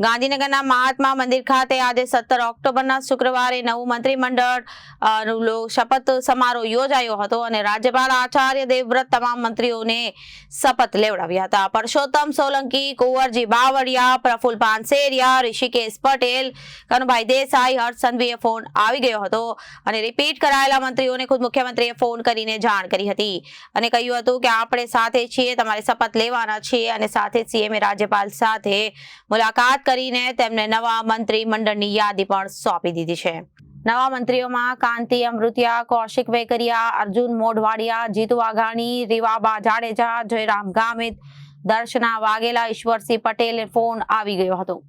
ગાંધીનગરના મહાત્મા મંદિર ખાતે આજે સત્તર ઓક્ટોબરના શુક્રવારે નવું મંત્રીમંડળ શપથ સમારોહ યોજાયો હતો અને રાજ્યપાલ આચાર્ય દેવવ્રત તમામ મંત્રીઓને શપથ લેવડાવ્યા હતા. પરસોત્તમ સોલંકી, કુંવરજી બાવળિયા, પ્રફુલ પાનસેરિયા, ઋષિકેશ પટેલ, કનુભાઈ દેસાઈ, હર્ષ સંઘવીએ ફોન આવી ગયો હતો અને રિપીટ કરાયેલા મંત્રીઓને ખુદ મુખ્યમંત્રીએ ફોન કરીને જાણ કરી હતી અને કહ્યું હતું કે આપણે સાથે છીએ, તમારે શપથ લેવાના છીએ અને સાથે સીએમએ રાજ્યપાલ સાથે મુલાકાત કરીને તેમને નવા મંત્રી મંડળની યાદી પણ સોંપી દીધી છે. નવા મંત્રીઓમાં કાંતિ, અમૃતિયા, કૌશિક વેકરિયા, અર્જુન મોઢવાડિયા, જીતુ વાઘાણી, રીવાબા જાડેજા, જયરામ ગામિત, દર્શના વાઘેલા, ઈશ્વરસિંહ પટેલ ફોન આવી ગયો હતો.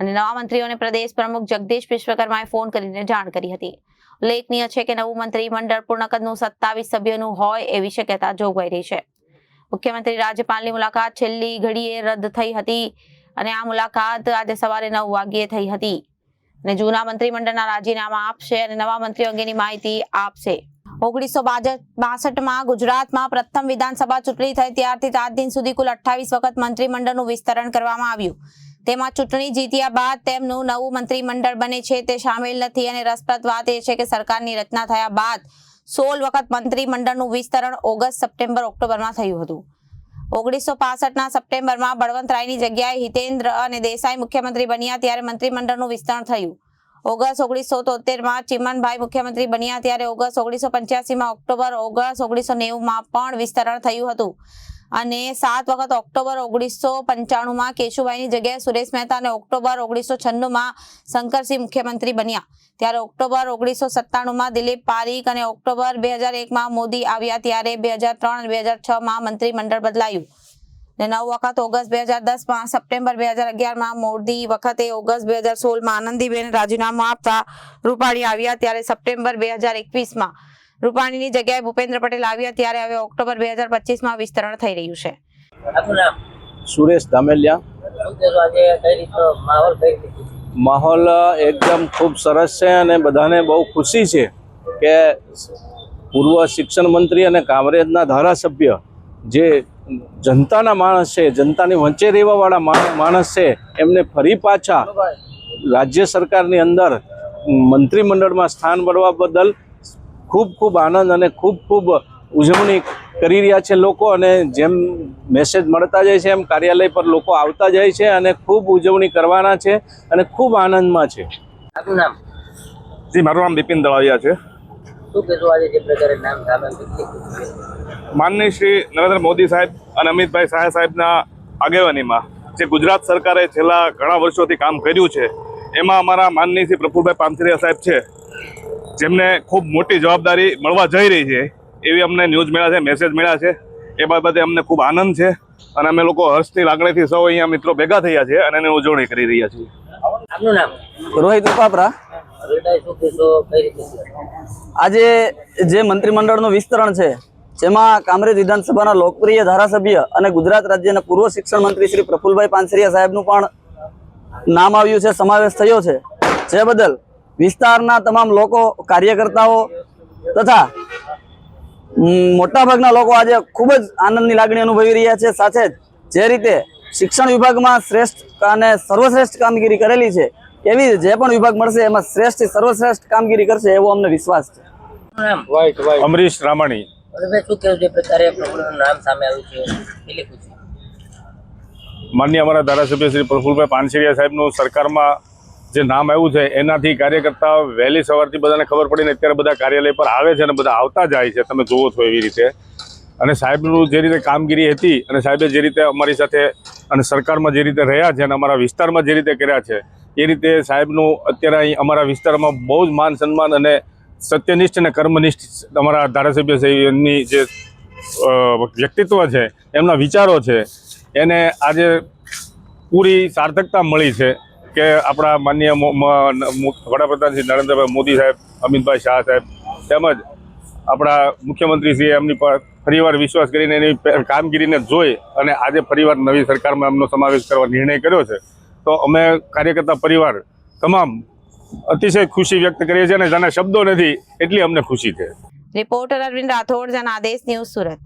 અને નવા મંત્રીઓને પ્રદેશ પ્રમુખ જગદીશ વિશ્વકર્માએ ફોન કરીને જાણ કરી હતી. ઉલ્લેખનીય છે કે નવું મંત્રીમંડળ પૂર્ણ કદનું સત્તાવીસ સભ્યોનું હોય એવી શક્યતા જોગવાઈ રહી છે. મુખ્યમંત્રી રાજ્યપાલની મુલાકાત છેલ્લી ઘડીએ રદ થઈ હતી. અને આ મુલાકાત આજે સવારે નવ વાગ્યે થઈ હતી. અને જૂના મંત્રીમંડળના રાજીનામા આપશે અને નવા મંત્રીઓ અંગેની માહિતી આપશે. ઓગણીસો બાસઠમાં ગુજરાતમાં પ્રથમ વિધાનસભા ચૂંટણી થઈ, ત્યારથી આજ દિન સુધી કુલ અઠ્ઠાવીસ વખત મંત્રીમંડળનું વિસ્તરણ કરવામાં આવ્યું. તેમાં ચૂંટણી જીત્યા બાદ તેમનું નવું મંત્રીમંડળ બને છે તે સામેલ નથી અને રસપ્રદ વાત એ છે કે સરકારની રચના થયા બાદ સોળ વખત મંત્રીમંડળનું વિસ્તરણ ઓગસ્ટ, સપ્ટેમ્બર, ઓક્ટોબરમાં થયું હતું. ઓગણીસો પાસઠના સપ્ટેમ્બરમાં બળવંતરાયની જગ્યાએ હિતેન્દ્ર અને દેસાઈ મુખ્યમંત્રી બન્યા ત્યારે મંત્રીમંડળનું વિસ્તરણ થયું. ઓગસ્ટ ઓગણીસો તોતેરમાં ચિમનભાઈ મુખ્યમંત્રી બન્યા ત્યારે ઓગસ્ટ ઓગણીસો પંચ્યાસીમાં ઓક્ટોબર, ઓગસ્ટ ઓગણીસો નેવુંમાં પણ વિસ્તરણ થયું હતું. અને સાત વખત ઓક્ટોબર ઓગણીસો પંચાણુંમાં કેશુભાઈની જગ્યાએ સુરેશ મહેતા અને ઓક્ટોબર ઓગણીસો છન્નુંમાં શંકરસિંહ મુખ્યમંત્રી બન્યા. ત્યારે ઓક્ટોબર ઓગણીસો સત્તાણુંમાં દિલીપ પારીખ અને ઓક્ટોબર બે હજાર એકમાં મોદી આવ્યા ત્યારે બે હજાર ત્રણ અને બે હજાર છમાં મંત્રીમંડળ બદલાયું. ને નવ વખત ઓગસ્ટ બે હજાર દસમાં સપ્ટેમ્બર બે હજાર અગિયારમાં મોદી વખતે ઓગસ્ટ બે હજાર સોળમાં આનંદીબેન રાજીનામું આપતા રૂપાણી આવ્યા ત્યારે સપ્ટેમ્બર બે હજાર એકવીસમાં. રૂપાણીની જગ્યાએ ભૂપેન્દ્ર પટેલ આવ્યા ત્યારે હવે ઓક્ટોબર બે હજાર પચીસમાં વિસ્તરણ થઈ રહ્યું છે. સુરેશ ધામેલિયા માહોલ એકદમ ખૂબ સરસ છે અને બધાને બહુ ખુશી છે કે પૂર્વ શિક્ષણ મંત્રી અને કામરેજના ધારાસભ્ય જે જનતાના માણસ છે જનતાની વચ્ચે રહેવાવાળા માણસ છે એમને ફરી પાછા રાજ્ય સરકારની અંદર મંત્રીમંડળમાં સ્થાન મળવા બદલ ખૂબ ખૂબ આનંદ અને ખૂબ ખૂબ ઉજવણી કરી રહ્યા છે લોકો અને જેમ મેસેજ મળતા જાય છે એમ કાર્યાલય પર લોકો આવતા જાય છે અને ખૂબ ઉજવણી કરવાના છે અને ખૂબ આનંદમાં છે. આપનું નામ? જી મારું નામ બિપિન દળાવિયા છે. શું કહેશો આજે જે પ્રકારે નામ સામે કેટલી ખુશી છે? માનનીય શ્રી નરેન્દ્ર મોદી સાહેબ અને અમિતભાઈ શાહ સાહેબના આગેવાનીમાં જે ગુજરાત સરકારે છેલ્લા ઘણા વર્ષોથી કામ કર્યું છે એમાં અમારા માનનીય શ્રી પ્રફુલભાઈ પાનસરિયા સાહેબ છે. જેમને ખૂબ મોટી જવાબદારી મળવા જઈ રહી છે એવી અમને ન્યૂઝ મળ્યા છે મેસેજ મળ્યા છે. એ બાબતે અમને ખૂબ આનંદ છે અને અમે લોકો હર્ષની લાગણીથી સૌ અહીંયા મિત્રો ભેગા થયા છે અને એની ઉજવણી કરી રહ્યા છીએ. આપનું નામ? રોહિત ઉપાપરા? આજે જે મંત્રીમંડળનું વિસ્તરણ છે જેમાં કામરેજ વિધાનસભાના લોકપ્રિય ધારાસભ્ય અને ગુજરાત રાજ્યના પૂર્વ શિક્ષણ મંત્રી શ્રી પ્રફુલભાઈ પાનસરિયા સાહેબનું પણ નામ આવ્યું છે સમાવેશ થયો છે. જે બદલ વિસ્તારના તમામ લોકો કાર્યકર્તાઓ તથા મોટાભાગના લોકો આજે ખૂબ જ આનંદની લાગણી અનુભવી રહ્યા છે. સાથે જ જે રીતે શિક્ષણ વિભાગમાં શ્રેષ્ઠ અને સર્વશ્રેષ્ઠ કામગીરી કરેલી છે એવી જે પણ વિભાગ મળશે એમાં શ્રેષ્ઠ સર્વશ્રેષ્ઠ કામગીરી કરશે એવો અમને વિશ્વાસ છે. અમરીશ રામાણી. અભિભાઈ શું કહેવું જે પ્રકારે પ્રભુનું નામ સામે આવ્યું છે કેટલી ખુશી માન્ય અમારા ધારાસભ્ય શ્રી પ્રફુલભાઈ સાહેબ સાહેબનું સરકારમાં જે નામ આવ્યું છે, એનાથી કાર્યકર્તા વહેલી સવારથી બધાને ખબર પડીને અત્યારે બધા કાર્યાલય પર આવે છે અને બધા આવતા જાય છે. તમે જુઓ છો એવી રીતે. અને સાહેબનું જે રીતે કામગીરી હતી અને સાહેબે જે રીતે અમારી સાથે અને સરકારમાં જે રીતે રહ્યા છે અને અમારા વિસ્તારમાં જે રીતે કર્યા છે, એ રીતે સાહેબનું અત્યારે અહીં અમારા વિસ્તારમાં બહુ જ માન સન્માન અને સત્યનિષ્ઠ અને કર્મનિષ્ઠ અમારા ધારાસભ્ય છે જે વ્યક્તિત્વ છે, એમના વિચારો છે, એને આજે પૂરી સાર્થકતા મળી છે. કે આપણા માનનીય મો- મ- મુ- વડાપ્રધાન શ્રી નરેન્દ્રભાઈ મોદી સાહેબ, અમિતભાઈ શાહ સાહેબ, તેમજ આપણા મુખ્યમંત્રીશ્રીએ એમની પર ફરીવાર વિશ્વાસ કરીને એની કામગીરીને જોઈ અને આજે ફરીવાર નવી સરકારમાં એમનો સમાવેશ કરવા નિર્ણય કર્યો છે. તો અમે કાર્યકર્તા પરિવાર તમામ અતિશય ખુશી વ્યક્ત કરીએ છીએ અને જેના શબ્દો નથી, એટલી અમને ખુશી છે. Reporter Arvind Rathod, Janadesh news Surat.